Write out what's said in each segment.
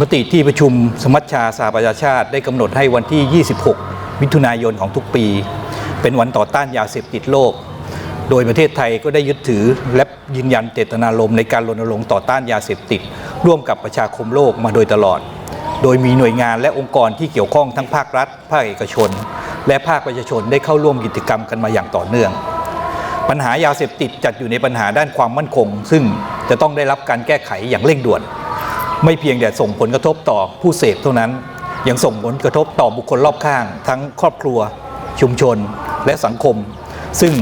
มติที่ประชุมสมัชชาสหประชาชาติได้กำหนดให้วันที่ 26 มิถุนายนของทุกปี เป็นวันต่อต้านยาเสพติดโลก โดยประเทศไทยก็ได้ยึดถือและยืนยันเจตนารมณ์ในการรณรงค์ต่อต้านยาเสพติด ร่วมกับประชาคมโลกมาโดยตลอด โดยมีหน่วยงานและองค์กรที่เกี่ยวข้องทั้งภาครัฐ ภาคเอกชน และภาคประชาชนได้เข้าร่วมกิจกรรมกันมาอย่างต่อเนื่อง ปัญหายาเสพติดจัดอยู่ในปัญหาด้านความมั่นคง ซึ่งจะต้องได้รับการแก้ไขอย่างเร่งด่วน ไม่เพียงแต่ส่งผลกระทบต่อผู้เสพเท่านั้น ยังส่งผลกระทบต่อบุคคลรอบข้าง ทั้งครอบครัว ชุมชน และสังคม ซึ่ง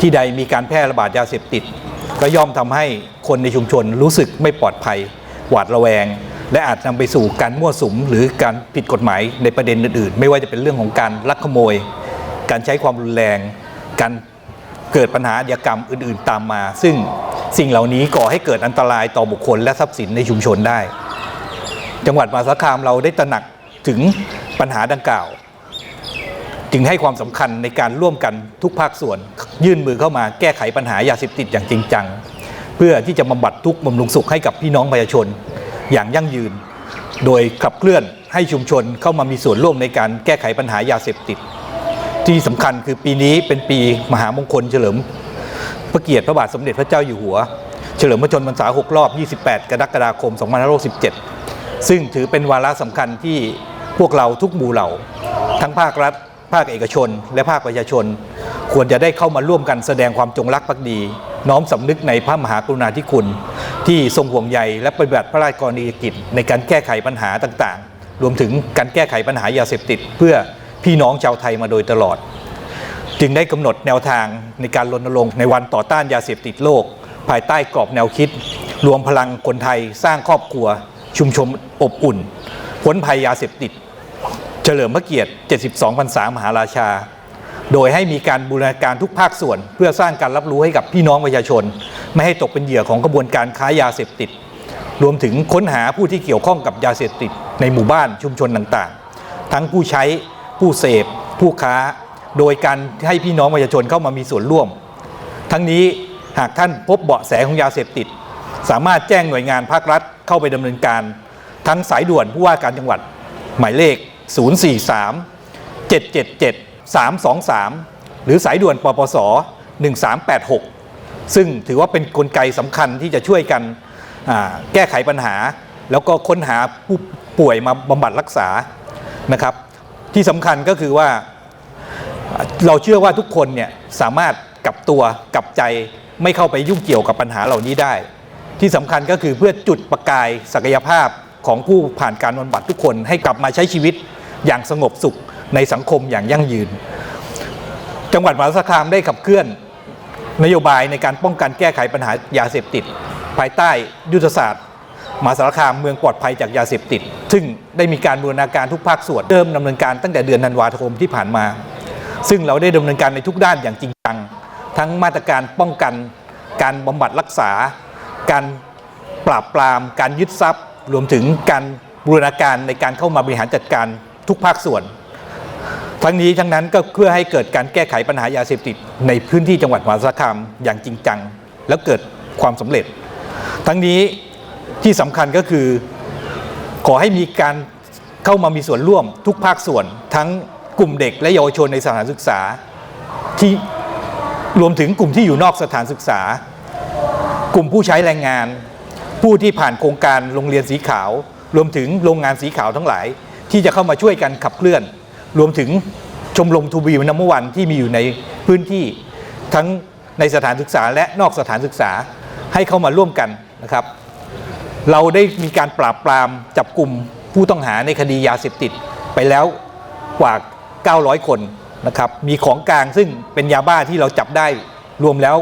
ที่ใดมีการแพร่ระบาดยาเสพติด ก็ย่อมทำให้คนในชุมชนรู้สึกไม่ปลอดภัย หวาดระแวง และอาจนำไปสู่การมั่วสุม หรือการผิดกฎหมายในประเด็นอื่นๆ ไม่ว่าจะเป็นเรื่องของการลักขโมย การใช้ความรุนแรง การเกิดปัญหาอาชญากรรมอื่นๆ ตามมา ซึ่งสิ่งเหล่านี้ก่อให้เกิดอันตรายต่อบุคคลและทรัพย์สินในชุมชนได้ จังหวัดมหาสารคามเราได้ตระหนักถึงปัญหาดังกล่าว จึงให้ความสำคัญในการร่วมกันทุกภาคส่วน ยื่นมือเข้ามาแก้ไขปัญหายาเสพติดอย่างจริงจัง เพื่อที่จะบำบัดทุกข์บำรุงสุขให้กับพี่น้องประชาชน อย่างยั่งยืน โดยขับเคลื่อนให้ชุมชนเข้ามามีส่วนร่วมในการแก้ไขปัญหายาเสพติด ที่สำคัญคือปีนี้เป็นปีมหามงคลเฉลิม พระเกียรติพระบาทสมเด็จพระเจ้าอยู่หัว เฉลิมพระชนมพรรษา 6 รอบ 28 กรกฎาคม 2567 ซึ่งถือเป็นวาระสำคัญที่พวกเราทุกหมู่เหล่า ทั้งภาครัฐ ภาคเอกชน และภาคประชาชน ควรจะได้เข้ามาร่วมกันแสดงความจงรักภักดี น้อมสำนึกในพระมหากรุณาธิคุณ ที่ทรงห่วงใยและปฏิบัติพระราชกรณียกิจในการแก้ไขปัญหาต่างๆ รวมถึงการแก้ไขปัญหายาเสพติด เพื่อพี่น้องชาวไทยมาโดยตลอด จึงได้กำหนดแนวทางในการรณรงค์ในวันต่อต้านยาเสพติดโลก ภายใต้กรอบแนวคิด รวมพลังคนไทยสร้างครอบครัว ชุมชนอบอุ่นพ้นภัยยาเสพติด เฉลิมพระเกียรติ 72พรรษามหาราชา โดยให้มีการบูรณาการทุกภาคส่วน เพื่อสร้างการรับรู้ให้กับพี่น้องประชาชน ไม่ให้ตกเป็นเหยื่อของกระบวนการค้ายาเสพติด รวมถึงค้นหาผู้ที่เกี่ยวข้องกับยาเสพติด ในหมู่บ้านชุมชนต่างๆ ทั้งผู้ใช้ผู้เสพ ผู้ค้า โดยการให้พี่น้องประชาชนเข้ามามีส่วนร่วม ทั้งนี้หากท่านพบเบาะแสของยาเสพติด สามารถแจ้งหน่วยงานภาครัฐเข้าไปดำเนินการ ทั้งสายด่วนผู้ว่าการจังหวัด หมายเลข 043 777 323 หรือสายด่วนปปส 1386 ซึ่งถือว่าเป็นนกลไกสำคัญที่จะช่วยกันแก้ไขปัญหา แล้วก็ค้นหาผู้ป่วยมาบำบัดรักษานะครับ ที่สำคัญก็คือว่าเราเชื่อว่าทุกคนเนี่ยสามารถกลับตัวกลับใจไม่เข้าไปยุ่งเกี่ยวกับปัญหาเหล่านี้ได้ ที่สำคัญก็คือเพื่อจุดประกายศักยภาพของผู้ผ่านการบำบัดทุกคนให้กลับมาใช้ชีวิตอย่างสงบสุขในสังคมอย่างยั่งยืน จังหวัดมหาสารคามได้ขับเคลื่อน นโยบายในการป้องกันแก้ไขปัญหายาเสพติด ภายใต้ยุทธศาสตร์มหาสารคามเมืองปลอดภัยจากยาเสพติด ซึ่งได้มีการบูรณาการทุกภาคส่วนเริ่มดำเนินการตั้งแต่เดือนธันวาคมที่ผ่านมา ซึ่งเราได้ดำเนินการในทุกด้านอย่างจริงจัง ทั้งมาตรการป้องกันการบำบัดรักษา การปราบปราม การยึดทรัพย์ รวมถึงการบูรณาการในการเข้ามาบริหารจัดการทุกภาคส่วน ทั้งนี้ทั้งนั้นก็เพื่อให้เกิดการแก้ไขปัญหายาเสพติดในพื้นที่จังหวัดมหาสารคามอย่างจริงจัง แล้วเกิดความสำเร็จ ทั้งนี้ที่สำคัญก็คือขอให้มีการเข้ามามีส่วนร่วมทุกภาคส่วน ทั้งกลุ่มเด็กและเยาวชนในสถานศึกษาที่รวมถึงกลุ่มที่อยู่นอกสถานศึกษา กลุ่มผู้ใช้แรงงาน ผู้ที่ผ่านโครงการโรงเรียนสีขาว รวมถึงโรงงานสีขาวทั้งหลาย ที่จะเข้ามาช่วยกันขับเคลื่อน รวมถึงชมรมทูบีนัมวันที่มีอยู่ในพื้นที่ทั้งในสถานศึกษาและนอกสถานศึกษาให้เข้ามาร่วมกันนะครับ เราได้มีการปราบปรามจับกลุ่มผู้ต้องหาในคดียาเสพติดไปแล้วกว่า 900 คนนะครับ มีของกลางซึ่งเป็นยาบ้าที่เราจับได้รวมแล้ว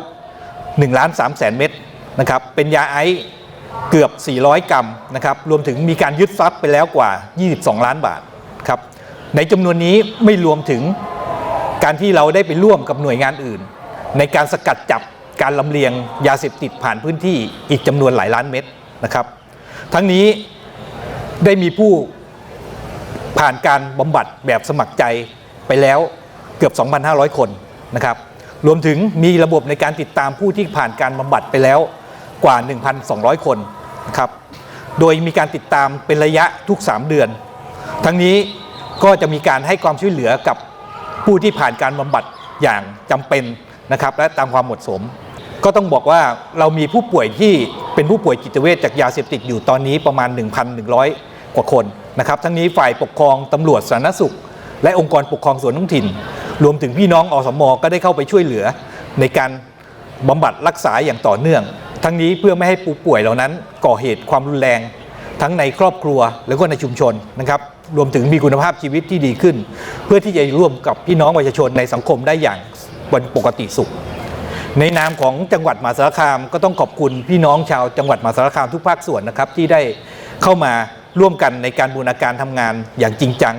1ล้าน3แสนเม็ด นะครับเป็นยาไอซ์เกือบ 400 กรัมนะครับรวมถึงมีการยึดทรัพย์ไปแล้วกว่า 22 ล้านบาทครับในจำนวนนี้ไม่รวมถึงการที่เราได้ไปร่วมกับหน่วยงานอื่น ในการสกัดจับการลำเลียงยาเสพติดผ่านพื้นที่อีกจำนวนหลายล้านเม็ดนะครับ ทั้งนี้ได้มีผู้ผ่านการบำบัดแบบสมัครใจไปแล้วเกือบ 2,500 คนนะครับ รวมถึงมีระบบในการติดตามผู้ที่ผ่านการบำบัดไปแล้ว กว่า 1,200 คนนะครับโดยมีการติดตามเป็นระยะทุก 3 เดือน ทั้งนี้ก็จะมีการให้ความช่วยเหลือกับผู้ที่ผ่านการบำบัดอย่างจำเป็นนะครับและตามความเหมาะสม ก็ต้องบอกว่าเรามีผู้ป่วยที่เป็นผู้ป่วยจิตเวชจากยาเสพติดอยู่ตอนนี้ประมาณ 1,100 กว่าคนนะครับทั้งนี้ฝ่ายปกครองตำรวจสาธารณสุข และองค์กรปกครองส่วนท้องถิ่น รวมถึงพี่น้องอสมก็ได้เข้าไปช่วยเหลือในการบำบัดรักษาอย่างต่อเนื่อง ทั้งนี้เพื่อไม่ให้ผู้ป่วยเหล่านั้นก่อเหตุความรุนแรง ทั้งในครอบครัวแล้วก็ในชุมชนนะครับรวมถึงมีคุณภาพชีวิตที่ดีขึ้น เพื่อที่จะร่วมกับพี่น้องประชาชนในสังคมได้อย่างวันปกติสุข ในนามของจังหวัดมหาสารคามก็ต้องขอบคุณพี่น้องชาวจังหวัดมหาสารคามทุกภาคส่วนนะครับที่ได้เข้ามาร่วมกันในการบูรณาการทำงานอย่างจริงจัง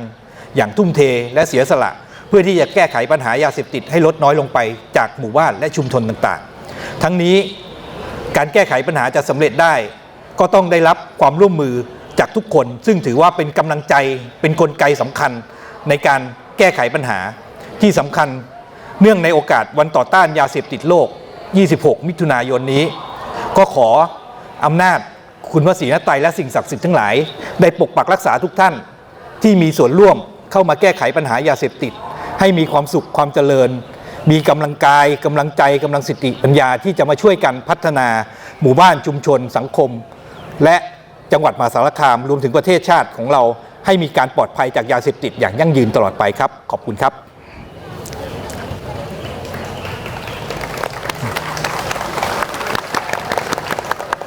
อย่างทุ่มเทและเสียสละ เพื่อที่จะแก้ไขปัญหายาเสพติดให้ลดน้อยลงไปจากหมู่บ้านและชุมชนต่างๆ ทั้งนี้ การแก้ไขปัญหาจะสำเร็จได้ ก็ต้องได้รับความร่วมมือจากทุกคน ซึ่งถือว่าเป็นกำลังใจเป็นกลไกสำคัญในการแก้ไขปัญหาที่สำคัญเนื่องในโอกาสวันต่อต้านยาเสพติดโลก 26 มิถุนายนนี้ ก็ขออำนาจคุณพระศรีนตรัยและสิ่งศักดิ์สิทธิ์ทั้งหลาย ได้ปกปักรักษาทุกท่านที่มีส่วนร่วมเข้ามาแก้ไขปัญหายาเสพติด ให้มีความสุขความเจริญ มีกำลังกายกำลังใจกำลังสติปัญญาที่จะมาช่วยกันพัฒนาหมู่บ้านชุมชนสังคม และจังหวัดมหาสารคามรวมถึงประเทศชาติของเราให้มีการปลอดภัยจากยาเสพติดอย่างยั่งยืนตลอดไปครับ ขอบคุณครับ